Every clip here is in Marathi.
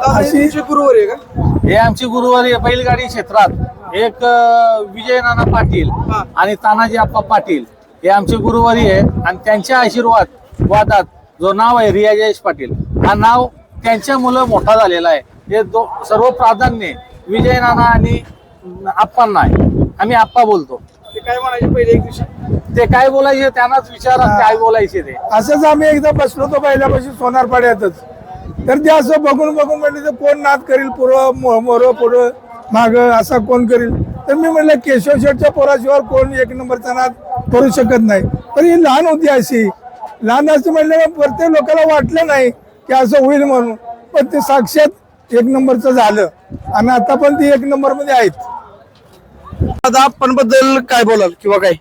अशी गुरुवर आहे का? हे आमची गुरुवारी बैलगाडी क्षेत्रात. एक अ, विजय नाना पाटील हा. आणि तानाजी आप्पा पाटील हे आमचे गुरुवारी आहेत आणि त्यांच्या आशीर्वाद वादात जो नाव आहे रिया जयेश पाटील हा नाव त्यांच्या मुलं मोठा झालेला आहे. हे दो सर्व प्राधान्य विजय नाना आणि आप्पांना आहे. आम्ही आप्पा बोलतो. ते काय म्हणायचे पहिले एक दिवशी ते काय बोलायचे? त्यांनाच विचारा काय बोलायचे ते. असंच आम्ही एकदा बसलो होतो पहिल्यापासून सोनार पाड्यातच तर ते असं बघून बघून म्हणले तर कोण नाद करील पुरं मो- मोरं पुढं माग असा कोण करील? तर मी म्हणलं केशव शेठच्या पोराशिवाय कोण एक नंबरचा नाद करू शकत नाही. पण ही लहान होती अशी. लहान असं म्हणलं प्रत्येक लोकांना वाटलं नाही की असं होईल म्हणून. पण ते साक्षात एक नंबरचं झालं. आणि आता पण ती एक नंबरमध्ये आहेत. आता आपण बद्दल काय बोलाल किंवा काय?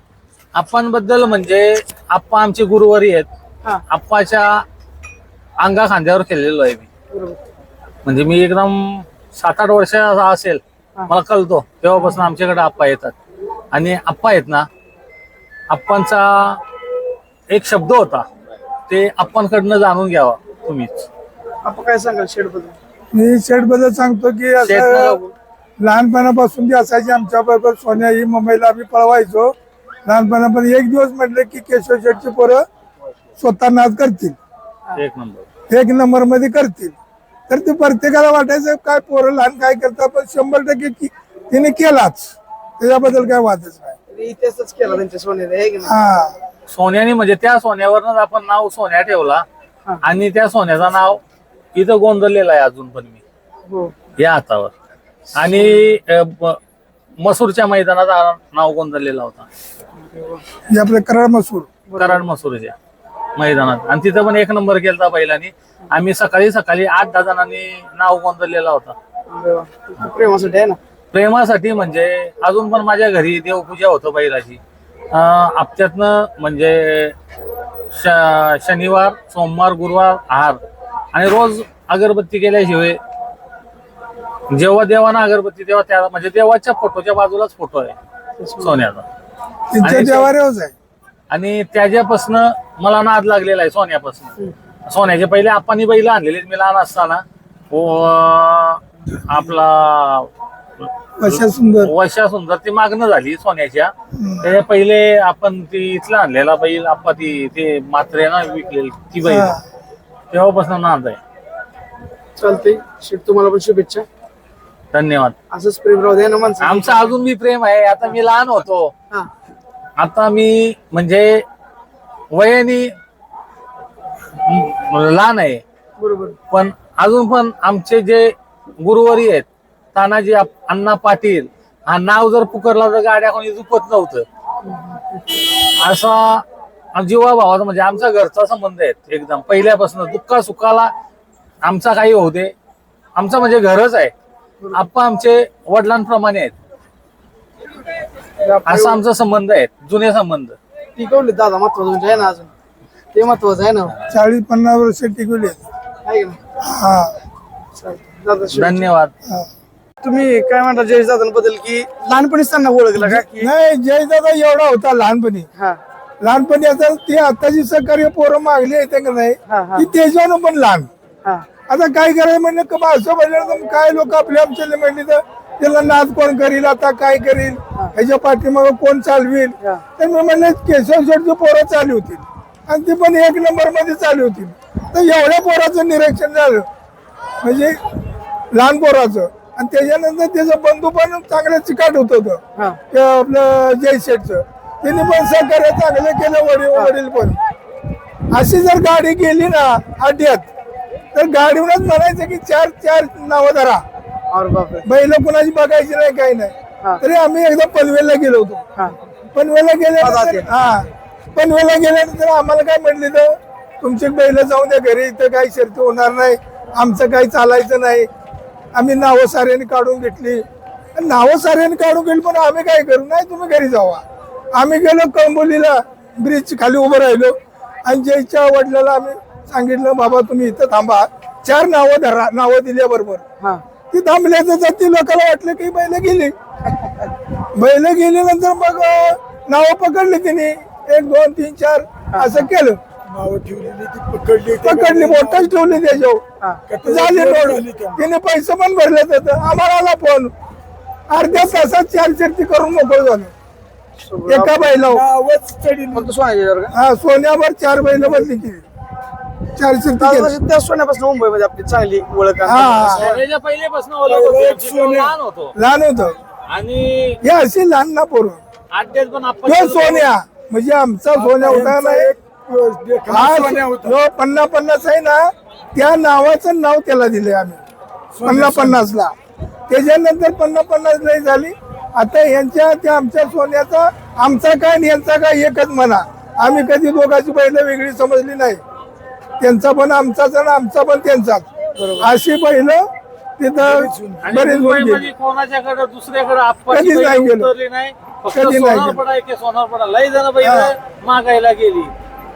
आप्पांबद्दल म्हणजे आप्पा आमचे गुरुवारी आहेत. हा. आप्पाच्या अंगा खांद्यावर खेळलेलो आहे मी. म्हणजे मी एकदम सात आठ वर्षाचा असेल मला कळतो तेव्हापासून आमच्याकडे आप्पा येतात. आणि आप्पा आहेत ना आप्पांचा एक शब्द होता ते आप्पांकडनं जाणून घ्यावा तुम्हीच. आपण काय सांगाल शेडबद्दल मी शेठबद्दल सांगतो की असं लहानपणापासून ती असायची आमच्या बरोबर सोन्या ही मुंबईला आम्ही पळवायचो. लहानपणापासून एक दिवस म्हटलं की केशव शेठची पोरं स्वतः नाद करतील. एक नंबर. एक नंबरमध्ये करतील. तर ते प्रत्येकाला वाटायचं काय पोरं लहान काय करतात पण शंभर टक्के की तिने केलाच. त्याच्याबद्दल काय वादच नाही. त्यांनी इतिहासच केला त्यांच्या सोन्याने हा सोन्याने म्हणजे त्या सोन्यावरच आपण नाव सोन्या ठेवला हा. आणि त्या सोन्याचं नाव इथं गोंधळलेलं आहे अजून पण मी. हो. या हातावर. आणि मसूरच्या मैदानात नाव गोंधळलेला होता. हे आपलं कराड मसूर. कराड मसूरच्या. मैदानात. आणि तिथं पण एक नंबर केलता बैलांनी. आम्ही सकाळी सकाळी आठ दहा जणांनी नाव गोंधळलेला होता. अरे वा. खूप प्रेमासाठी आहे ना? प्रेमासाठी म्हणजे अजून पण माझ्या घरी देवपूजा होतं बैलाची. अं, हप्त्यातनं म्हणजे श- शनिवार सोमवार गुरुवार आहार. आणि रोज अगरबत्ती केल्याशिवाय जेव्हा देवाना अगरबत्ती तेव्हा त्या म्हणजे देवाच्या फोटोच्या बाजूलाच फोटो आहे. सोन्याचा. आणि- आहे. आणि त्याच्यापासनं मला नाद लागलेला आहे सोन्यापासून. सोन्याचे पहिले आप्पांनी बैल आणलेले मी लहान असताना. आपला अशा सुंदर. वर्षा सुंदर ती मागणं झाली सोन्याच्या. त्याच्या पहिले आपण ती इथला आणलेला बैल आप्पा ती ते मात्रे ना विकलेली ती बैल. तेव्हापासून नाद आहे. चालते शेट तुम्हाला पण शुभेच्छा. धन्यवाद. असंच प्रेम राहू द्या ना माणसं आमचं अजून मी प्रेम आहे. आता मी लहान होतो. हा. आता मी म्हणजे वयाने लहान आहे. बरोबर. पण अजून पण आमचे जे गुरुवारी आहेत तानाजी अण्णा पाटील हा नाव जर पुकारला तर गाड्या कोणी झुकत नव्हतं. असा जीवा भावाचा म्हणजे आमचा घरचा संबंध आहेत एकदम. पहिल्यापासून दुःखा सुखाला आमचा काही होऊ दे. आमचं म्हणजे घरच आहे. आप्पा आमचे वडिलांप्रमाणे आहेत. असा आमचा संबंध आहे जुने संबंध. टिकवले दादा महत्वाचं म्हणजे आहे ना अजून. ते महत्वाचं आहे ना. चाळीस पन्नास वर्ष टिकवली. आहे का नाही? हा. चालतंय. दादा शुभेच्छा. धन्यवाद. तुम्ही काय म्हणता जयेश दादांबद्दल की लहानपणीच त्यांना ओळखलं का की? नाही जय दादा एवढा होता लहानपणी. हा. लहानपणी आता ते आताची सहकार्य पोरं मागली आहेत का नाही. हा, हा. ती त्याच्यानं पण लहान. हा. आता काय करायचं म्हणलं का असं म्हणलं तर काय लोक आपल्या आमच्या म्हणले तर त्याला नाद कोण करील आता काय करील? ह्याच्या पाठीमागं कोण चालवील. तर मी म्हणलं केशव शेठची पोरं चालू होतील. आणि ती पण एक नंबरमध्ये चालू होतील. तर एवढ्या पोराचं निरीक्षण झालं. म्हणजे लहान पोराचं. आणि त्याच्यानंतर त्याचं बंधू पण चांगलं चिकाट होत होतं. आपलं जय शेठचं त्यांनी पण सहकार्य चांगलं केलं वडील वडील पण. अशी जर गाडी गेली ना अड्ड्यात तर गाडीवरच म्हणायचं की चार चार नावं धरा. और बापरे बैल कुणाची बघायची नाही काही हा. नाही तरी आम्ही एकदा पनवेलला गेलो होतो. हा. पनवेलला आहे. हा. पनवेलला गेल्यानंतर आम्हाला काय म्हटले तर तुमचे बैल जाऊन द्या घरी इथं काही शर्ती होणार नाही आमचं काही चालायचं नाही. आम्ही नावं साऱ्याने काढून घेतली. आणि नावं साऱ्याने काढून घेतली पण आम्ही काय करू? नाही तुम्ही घरी जावा. आम्ही गेलो कंबोलीला ब्रिज खाली उभं राहिलो. आणि जयच्या वडिलाला आम्ही सांगितलं बाबा तुम्ही इथं थांबा. चार नावं धरा नावं दिल्याबरोबर हा. ती थांबल्याचं ती लोकांना वाटलं की बैल गेली. बैल गेल्यानंतर मग नाव पकडली तिने. एक दोन तीन चार असं केलं. नावं ठेवलेली ती पकडली पकडली मोठच ठेवली हा. त्याच्यावर झाली तिने पैसे पण भरले त्याचं आम्हाला आला फोन. अर्ध्या तासात चार चिरती करून मोकळ झालो. एका बैला हा सोन्यावर चार बैल बदली केली. केली तशी त्या सोन्यापासून मुंबईमध्ये आपली चांगली ओळख आहे. हा. त्याच्या पहिल्यापासून ओळख होती. आमची तेव्हा लहान होतो. लहान होत. आणि हे अशी लहान ना पोरं. अड्ड्यात पण आपण तो सोन्या. म्हणजे आमचा सोन्या होता नाही. हा सोन्या होता. जो पन्नास पन्नास आहे ना. त्या नावाचं नाव त्याला दिले आम्ही. पन्नास पन्नासला. त्याच्यानंतर पन्नास पन्नास नाही झाली. आता यांच्या त्या आमच्या सोन्याचा आमचा काय आणि यांचा काय एकच म्हणा. आम्ही कधी दोघांची पहिलं वेगळी समजली नाही. त्यांचा पण आमचाच आणि आमचा पण त्यांचाच अशी पहिलं तिथं आणि बरेच होऊन मुंबईमध्ये गेली कोणाच्याकडे दुसऱ्याकडे आप्पाची कधीच नाही गेलो. उतरली नाही फक्त कधी नाही सोनार गेलो. पडा की सोनार पडा लय जण बैल. मागायला गेली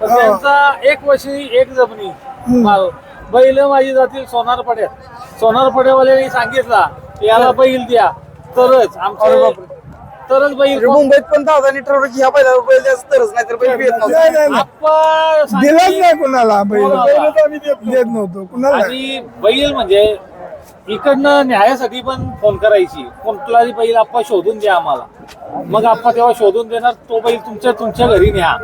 तर हा. त्यांचा एक वशी एक जमनी माल. बैल माझी जातील सोनार पड्यात सोनार पड्यावाल्याने सांगितला की याला बैल द्या तरच अरे आमचे बापरे. तरच बैल म्हणजे मुंबईत पण दादानी ठरवलं की ह्या बैलावर बैल द्यायचं तरच नाही. तर बैल नाही, नाही, सांगतील- दिलाच नाही कुणाला बैल? बैलच आम्ही देत देत नव्हतो. कुणाला? आणि बैल म्हणजे इकडनं न्यायासाठी पण फोन करायची. कुठलाही बैल आप्पा शोधून द्या आम्हाला. मग आप्पा तेव्हा शोधून देणार तो बैल तुमच्या तुमच्या घरी न्या.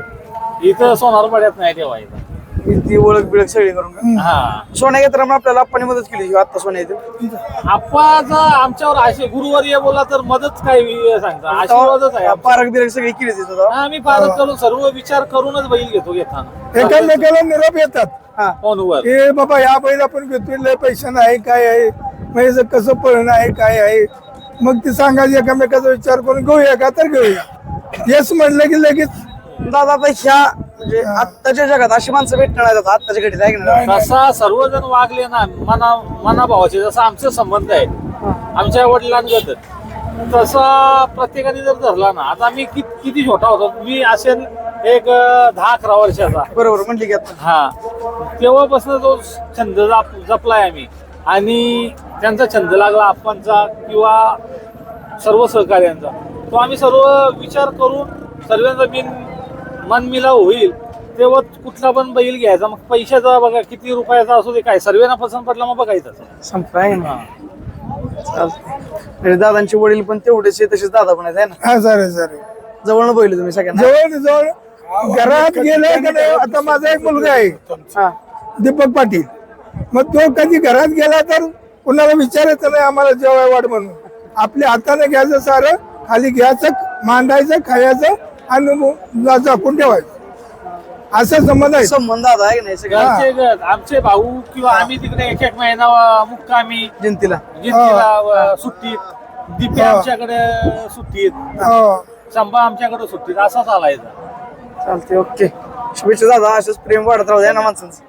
इथं सोनार पड्यात नाही ठेवायचा. ती ओळख बिळख सगळी करून का? हा. सोन्या घेताना आपल्याला आपण मदत केली आत्ता सोन्या आप्पाचा आमच्यावर असे गुरुवर्य बोला तर मदत काय वि- सांगता? आशीर्वादच आहे आमचा. पारक बिरक सगळी केली तिथं. तेव्हा. हा, आम्ही पारत करून सर्व विचार करूनच बैल घेतो घेताना. एकामेकाला निरोप येतात. हा. फोनवर हे बाबा या बैल आपण घेतोय लय पैसा नाही काय आहे? मग याचं कसं पळणं आहे काय आहे? मग ते सांगायचं एकामेकाचा विचार करून घेऊया का? तर घेऊया. येस म्हणलं की लगेच. दादा आता ह्या म्हणजे आत्ताच्या जगात अशी माणसं भेटणार आता आत्ताच्या घडीत आहे की नाही? तसा सर्वजण वागले ना मना मनाभावाचे जसा आमचे संबंध आहे आमच्या वडिलांगत. तसा प्रत्येकाने जर धरला ना आता मी कि- किती छोटा होतो मी असेल एक अं, दहा अकरा वर्षाचा. बरोबर म्हणली की आता. हा. तेव्हापासून तो छंद जप जपलाय आम्ही. आणि त्यांचा छंद लागला आप्पांचा किंवा सर्व सहकार्यांचा. तो आम्ही सर्व विचार करून सर्वांचा बिन मनमिलाव होईल तेव्हा कुठला पण बैल घ्यायचा. मग पैशाचा बघा किती रुपयाचा असू दे काय सर्वांना पसंत पडला मग बघायचं संपला आहे ना. चालतंय. म्हणजे दादांचे वडील पण तेवढेच आहे तसेच दादा पण आहेत है ना? हा सर सर जवळ बैल तुम्ही सगळ्यांना. जवळ जवळ. घरात गेले का नाही आता माझा एक मुलगा आहे. हा. दीपक पाटील. मग तो कधी घरात गेला तर कुणाला विचारायचं नाही आम्हाला जेवाय वाट म्हणून. आपल्या हाताने घ्यायचं सारं खाली घ्यायचं मांडायचं खायचं आणि झाकून ठेवायचं. असा संबंध आहे. संबंध दादा आहे की नाही? सगळं घर आमचे भाऊ किंवा आम्ही तिकडे एक एक महिना अं, मुक्कामी जयंतीला जिंतीला अं, सुट्टीत. दिपे हा. आमच्याकडे सुट्टीत. हो. संभा आमच्याकडे सुट्टीत. असा चालायचा चालते ओके. शुभेच्छा दादा. असंच प्रेम वाढत राहू द्या ना माणसांचं.